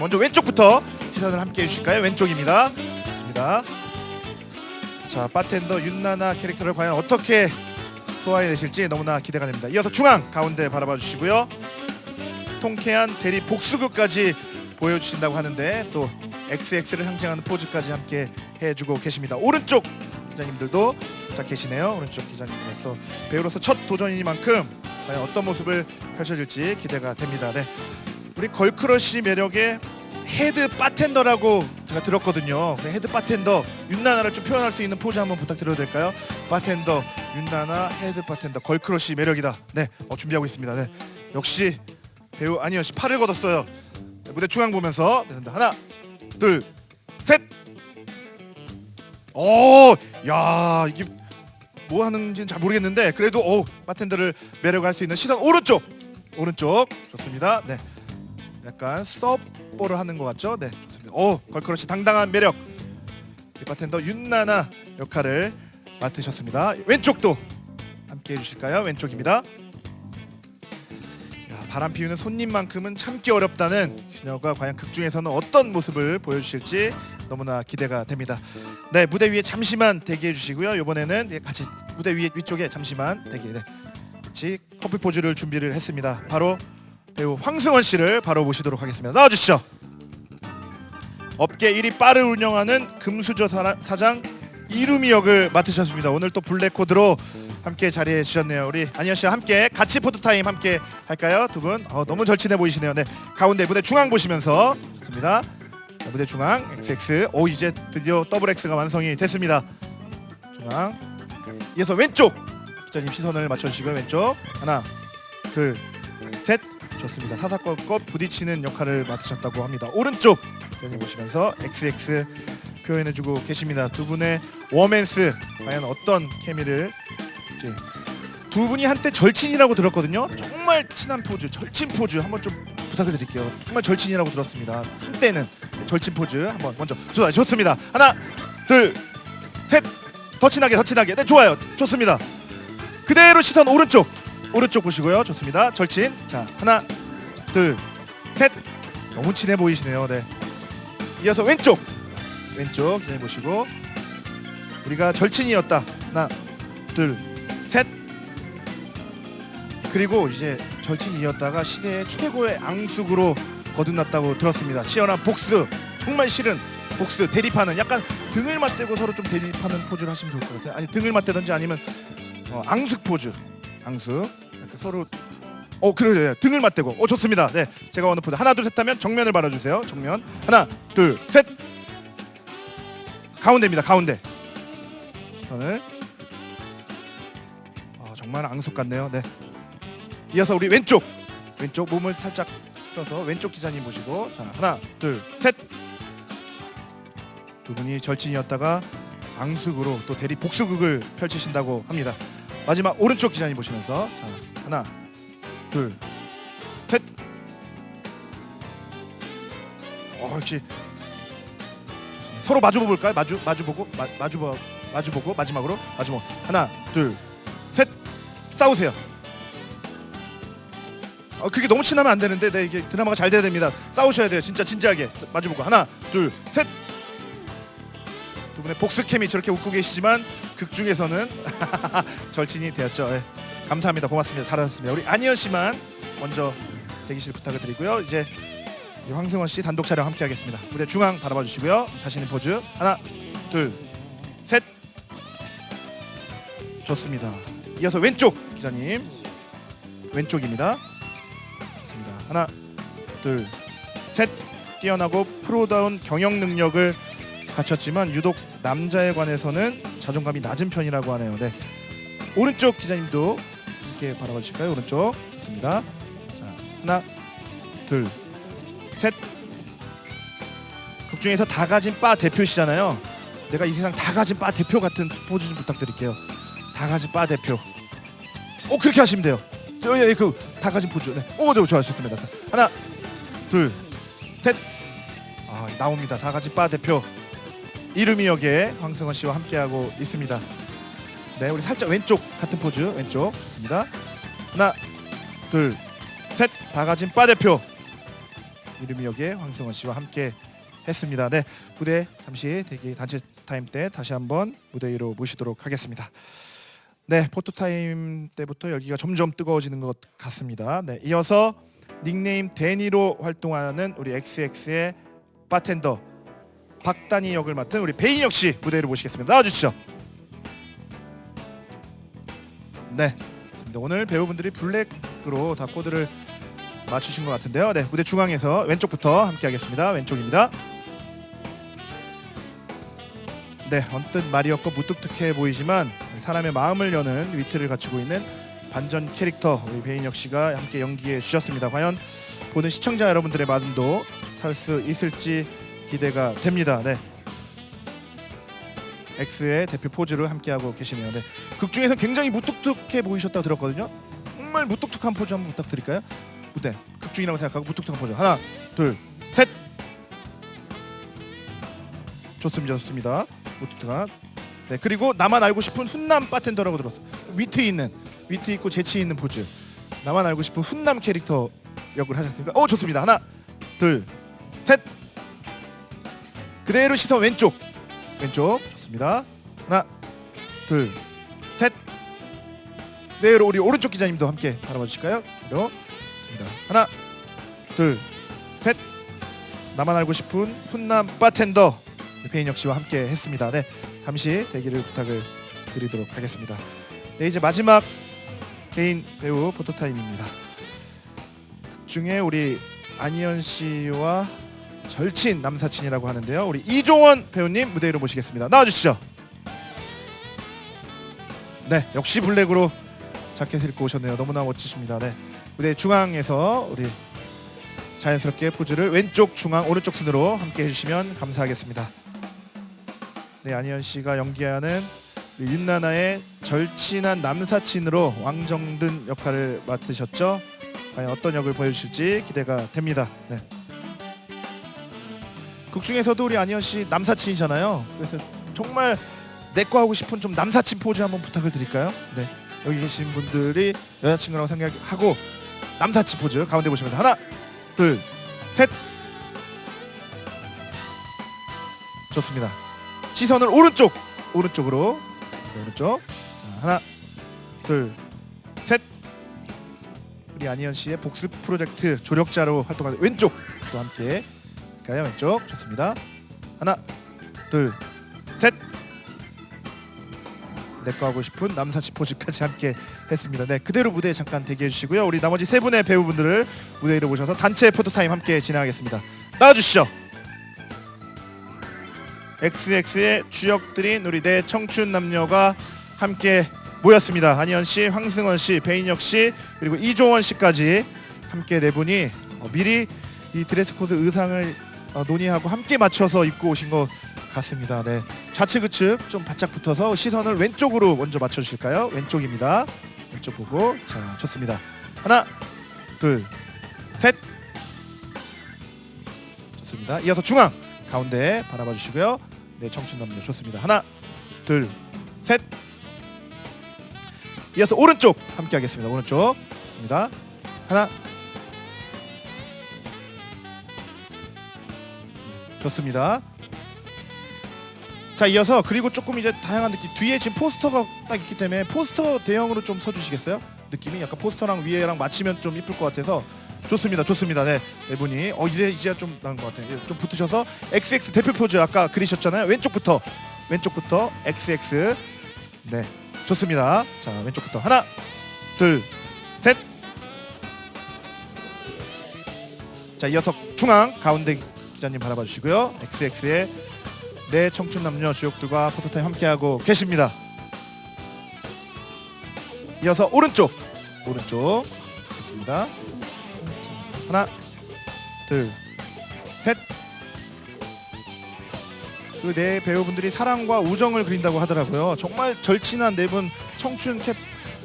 먼저 왼쪽부터 시선을 함께 해주실까요? 왼쪽입니다. 좋습니다. 자, 바텐더 윤나나 캐릭터를 과연 어떻게 소화해내실지 너무나 기대가 됩니다. 이어서 중앙 가운데 바라봐 주시고요. 통쾌한 대리 복수극까지 보여주신다고 하는데 또 XX를 상징하는 포즈까지 함께 해주고 계십니다. 오른쪽 기자님들도 자 계시네요. 오른쪽 기자님으로서 배우로서 첫 도전이니만큼 과연 어떤 모습을 펼쳐질지 기대가 됩니다. 네. 우리 걸크러쉬 매력의 헤드 바텐더라고 제가 들었거든요. 그 헤드 바텐더 윤나나를 좀 표현할 수 있는 포즈 한번 부탁드려도 될까요? 바텐더 윤나나 헤드 바텐더 걸크러쉬 매력이다. 네, 어, 준비하고 있습니다. 네, 역시 배우 아니요 씨 팔을 걷었어요. 네, 무대 중앙 보면서 네, 하나, 둘, 셋. 오, 야 이게 뭐 하는지는 잘 모르겠는데 그래도 오 바텐더를 매력할 수 있는 시선 오른쪽, 오른쪽 좋습니다. 네. 약간 서버를 하는 것 같죠? 네, 좋습니다. 오, 걸크러쉬 당당한 매력. 이 바텐더 윤나나 역할을 맡으셨습니다. 왼쪽도 함께 해주실까요? 왼쪽입니다. 야, 바람 피우는 손님만큼은 참기 어렵다는 신여가 과연 극 중에서는 어떤 모습을 보여주실지 너무나 기대가 됩니다. 네, 무대 위에 잠시만 대기해 주시고요. 이번에는 예, 같이 무대 위에 위쪽에 잠시만 대기. 네, 같이 커피 포즈를 준비를 했습니다. 바로 배우 황승원 씨를 바로 모시도록 하겠습니다. 나와주시죠. 업계 1위 바를 운영하는 금수저 사- 사장 이루미 역을 맡으셨습니다. 오늘 또 블랙코드로 함께 자리해 주셨네요. 우리 안현 씨와 함께 같이 포토 타임 함께 할까요? 두 분. 어, 너무 절친해 보이시네요. 네, 가운데 무대 중앙 보시면서 좋습니다. 자, 무대 중앙 XX. 오 이제 드디어 더블 X가 완성이 됐습니다. 중앙. 이어서 왼쪽 기자님 시선을 맞춰주시고요. 왼쪽 하나, 둘, 셋. 좋습니다. 사사건건 부딪히는 역할을 맡으셨다고 합니다. 오른쪽 기자님 보시면서 XX 표현해주고 계십니다. 두 분의 워맨스 과연 어떤 케미를 이제 두 분이 한때 절친이라고 들었거든요. 정말 친한 포즈, 절친 포즈 한번 좀 부탁을 드릴게요. 정말 절친이라고 들었습니다. 한때는 절친 포즈 한번 먼저 좋아요, 좋습니다. 하나, 둘, 셋. 더 친하게, 더 친하게. 네, 좋아요, 좋습니다. 그대로 시선 오른쪽, 오른쪽 보시고요. 좋습니다. 절친. 자, 하나, 둘, 셋. 너무 친해 보이시네요. 네. 이어서 왼쪽, 왼쪽 기자님 보시고 우리가 절친이었다. 하나, 둘, 셋. 그리고 이제 절친이었다가 시대의 최고의 앙숙으로 거듭났다고 들었습니다. 치열한 복수, 정말 싫은 복수, 대립하는 약간 등을 맞대고 서로 좀 대립하는 포즈를 하시면 좋을 것 같아요. 아니 등을 맞대든지 아니면 어, 앙숙 포즈, 앙숙. 이렇게 서로 어 그래요, 등을 맞대고. 어 좋습니다. 네, 제가 포즈 하나 둘 셋 하면 정면을 바라주세요. 정면 하나 둘 셋. 가운데입니다. 가운데. 선을. 아 정말 앙숙 같네요. 네. 이어서 우리 왼쪽 왼쪽 몸을 살짝 틀어서 왼쪽 기자님 보시고 자 하나 둘 셋 두 분이 절친이었다가 앙숙으로 또 대리 복수극을 펼치신다고 합니다 마지막 오른쪽 기자님 보시면서 자 하나 둘 셋 어, 역시. 서로 마주 볼까요? 마주 마주 보고 마, 마주 보 마주 보고 마지막으로 마주 보고 하나 둘 셋 싸우세요. 어 그게 너무 친하면 안 되는데 네 이게 드라마가 잘 돼야 됩니다. 싸우셔야 돼요. 진짜 진지하게 마주 보고 하나 둘 셋. 두 분의 복수 캠이 저렇게 웃고 계시지만 극 중에서는 절친이 되었죠. 예. 감사합니다. 고맙습니다. 잘하셨습니다. 우리 안희연 씨만 먼저 대기실 부탁을 드리고요. 이제 이 황승원 씨 단독 촬영 함께 하겠습니다. 무대 중앙 바라봐 주시고요. 자신 있는 포즈 하나 둘 셋. 좋습니다. 이어서 왼쪽 기자님 왼쪽입니다. 좋습니다. 하나, 둘, 셋. 뛰어나고 프로다운 경영 능력을 갖췄지만 유독 남자에 관해서는 자존감이 낮은 편이라고 하네요. 네. 오른쪽 기자님도 함께 바라봐 주실까요? 오른쪽 좋습니다. 자, 하나, 둘, 셋. 극 중에서 다 가진 바 대표시잖아요. 내가 이 세상 다 가진 바 대표 같은 포즈 좀 부탁드릴게요. 다 가진 바 대표. 어 그렇게 하시면 돼요. 저희 그다 가진 포즈. 네. 오, 네, 좋아하셨습니다. 하나, 둘, 셋. 아 나옵니다. 다 가진 바 대표 이름이 역의 황승원 씨와 함께하고 있습니다. 네, 우리 살짝 왼쪽 같은 포즈. 왼쪽 좋습니다. 하나, 둘, 셋. 다 가진 바 대표 이름이 역의 황승원 씨와 함께 했습니다. 네 무대 잠시 대기 단체 타임 때 다시 한번 무대 위로 모시도록 하겠습니다. 네 포토 타임 때부터 열기가 점점 뜨거워지는 것 같습니다. 네 이어서 닉네임 데니로 활동하는 우리 XX의 바텐더 박단희 역을 맡은 우리 배인혁 씨 무대로 모시겠습니다. 나와주시죠. 네, 좋습니다. 오늘 배우분들이 블랙으로 다 코드를 맞추신 것 같은데요. 네, 무대 중앙에서 왼쪽부터 함께하겠습니다. 왼쪽입니다. 네, 언뜻 말이었고 무뚝뚝해 보이지만 사람의 마음을 여는 위트를 갖추고 있는 반전 캐릭터 우리 배인혁 씨가 함께 연기해 주셨습니다. 과연 보는 시청자 여러분들의 마음도 살 수 있을지 기대가 됩니다. 네. X의 대표 포즈를 함께하고 계시네요. 네. 극 중에서 굉장히 무뚝뚝해 보이셨다고 들었거든요. 정말 무뚝뚝한 포즈 한번 부탁드릴까요? 네. 극 중이라고 생각하고 무뚝뚝한 포즈. 하나, 둘, 셋. 좋습니다. 좋습니다. 무뚝뚝한. 네. 그리고 나만 알고 싶은 훈남 바텐더라고 들었어. 위트 있는, 위트 있고 재치 있는 포즈. 나만 알고 싶은 훈남 캐릭터 역을 하셨습니까? 어, 좋습니다. 하나, 둘, 셋. 그대로 시선 왼쪽. 왼쪽 좋습니다. 하나, 둘, 셋. 그대로 우리 오른쪽 기자님도 함께 바라봐 주실까요? 그대로 좋습니다. 하나, 둘, 셋. 나만 알고 싶은 훈남 바텐더 배인혁 씨와 함께 했습니다. 네, 잠시 대기를 부탁을 드리도록 하겠습니다. 네, 이제 마지막 개인 배우 포토 타임입니다. 극 중에 우리 안희연 씨와 절친 남사친이라고 하는데요. 우리 이종원 배우님 무대 위로 모시겠습니다. 나와주시죠. 네, 역시 블랙으로 자켓을 입고 오셨네요. 너무나 멋지십니다. 네, 무대 중앙에서 우리 자연스럽게 포즈를 왼쪽 중앙 오른쪽 순으로 함께 해주시면 감사하겠습니다. 네, 안희연 씨가 연기하는 윤나나의 절친한 남사친으로 왕정든 역할을 맡으셨죠. 과연 어떤 역을 보여주실지 기대가 됩니다. 네. 극 중에서도 우리 안희연 씨 남사친이잖아요. 그래서 정말 내거 하고 싶은 좀 남사친 포즈 한번 부탁을 드릴까요? 네. 여기 계신 분들이 여자친구라고 생각하고 남사친 포즈 가운데 보시면서 하나, 둘, 셋. 좋습니다. 시선을 오른쪽, 오른쪽으로 네, 오른쪽. 자, 하나, 둘, 셋. 우리 안희연 씨의 복습 프로젝트 조력자로 활동하는 왼쪽도 함께 가요 왼쪽 좋습니다. 하나, 둘, 셋. 내거 하고 싶은 남사친 포즈까지 함께 했습니다. 네, 그대로 무대에 잠깐 대기해 주시고요. 우리 나머지 세 분의 배우분들을 무대 위로 모셔서 단체 포토타임 함께 진행하겠습니다. 나와주시죠. XX의 주역들인 우리 네 청춘 남녀가 함께 모였습니다. 안희연 씨, 황승원 씨, 배인혁 씨 그리고 이종원 씨까지 함께 네 분이 어, 미리 이 드레스 코드 의상을 어, 논의하고 함께 맞춰서 입고 오신 것 같습니다. 네. 좌측 우측 좀 바짝 붙어서 시선을 왼쪽으로 먼저 맞춰 주실까요? 왼쪽입니다. 왼쪽 보고 자 좋습니다. 하나, 둘, 셋. 좋습니다. 이어서 중앙 가운데 바라봐 주시고요. 네 청춘 남녀 좋습니다. 하나, 둘, 셋. 이어서 오른쪽 함께 하겠습니다. 오른쪽 좋습니다. 하나, 좋습니다. 자 이어서 그리고 조금 이제 다양한 느낌. 뒤에 지금 포스터가 딱 있기 때문에 포스터 대형으로 좀 서주시겠어요? 느낌이? 약간 포스터랑 위에랑 맞추면 좀 이쁠 것 같아서 좋습니다 좋습니다. 네, 네 분이. 어 이제 이제 좀 나은 것 같아요. 좀 붙으셔서 XX 대표 포즈 아까 그리셨잖아요. 왼쪽부터 왼쪽부터 XX 네 좋습니다. 자 왼쪽부터 하나 둘셋자 이어서 중앙 가운데 기자님 바라봐 주시고요 XX의 네 청춘 남녀 주역들과 포토타임 함께하고 계십니다. 이어서 오른쪽 오른쪽 좋습니다. 자, 하나 둘셋 그 네 배우분들이 사랑과 우정을 그린다고 하더라고요. 정말 절친한 네 분 청춘 캠,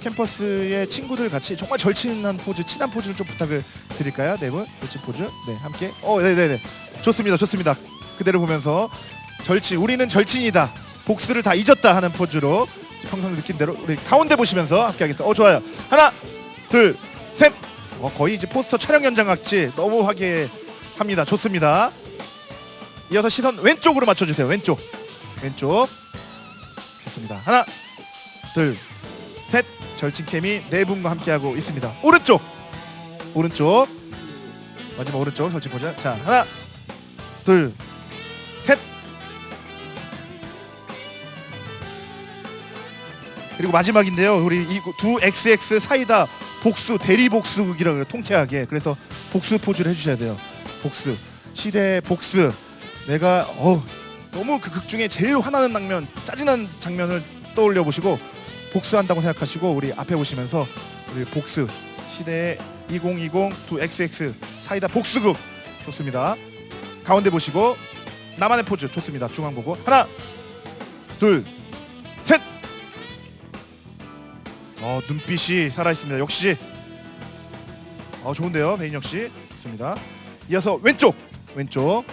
캠퍼스의 친구들 같이 정말 절친한 포즈, 친한 포즈를 좀 부탁을 드릴까요? 네 분 절친 포즈, 네 함께. 어, 네, 네, 네, 좋습니다, 좋습니다. 그대로 보면서 절친 우리는 절친이다 복수를 다 잊었다 하는 포즈로 평상 느낌대로 우리 가운데 보시면서 함께 하겠습니다 어 좋아요 하나 둘 셋 어, 거의 이제 포스터 촬영 현장 같이 너무 하게 합니다. 좋습니다. 이어서 시선 왼쪽으로 맞춰주세요. 왼쪽, 왼쪽. 좋습니다. 하나, 둘, 셋. 절친 캠이 네 분과 함께하고 있습니다. 오른쪽, 오른쪽. 마지막 오른쪽 절친 보자. 자, 하나, 둘, 셋. 그리고 마지막인데요. 우리 이 두 XX 사이다 복수 대리 복수극이라고. 통쾌하게. 그래서 복수 포즈를 해주셔야 돼요. 복수 시대 복수. 내가 어 너무 그 극 중에 제일 화나는 장면, 짜증난 장면을 떠올려 보시고 복수한다고 생각하시고 우리 앞에 보시면서 우리 복수 시대의 2020두 XX 사이다 복수극 좋습니다. 가운데 보시고 나만의 포즈 좋습니다. 중앙 보고 하나, 둘, 셋. 어 눈빛이 살아 있습니다. 역시 어 좋은데요, 배인혁 씨 좋습니다. 이어서 왼쪽, 왼쪽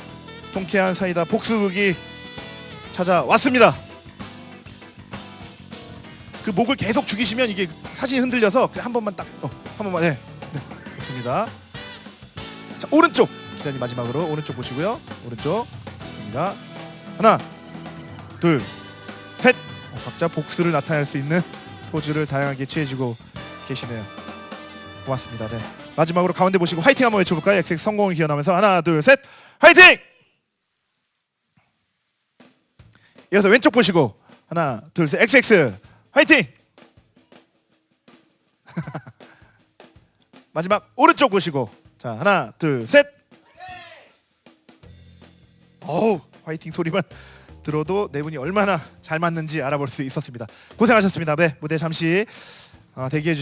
통쾌한 사이다 복수극이 찾아왔습니다. 그 목을 계속 죽이시면 이게 사진이 흔들려서 그한 번만 딱, 어, 한 번만, 네, 네, 좋습니다. 자 오른쪽 기자님 마지막으로 오른쪽 보시고요. 오른쪽 좋습니다. 하나, 둘, 셋. 어, 각자 복수를 나타낼 수 있는 포즈를 다양하게 취해주고 계시네요. 고맙습니다. 네. 마지막으로 가운데 보시고 화이팅 한번 외쳐볼까요? XX 성공을 기원하면서 하나, 둘, 셋, 화이팅! 이어서 왼쪽 보시고 하나, 둘, 셋, XX 화이팅! 마지막 오른쪽 보시고 자 하나, 둘, 셋. 어우 화이팅 소리만 들어도 네 분이 얼마나 잘 맞는지 알아볼 수 있었습니다. 고생하셨습니다. 네 무대 잠시 어, 대기해 주시.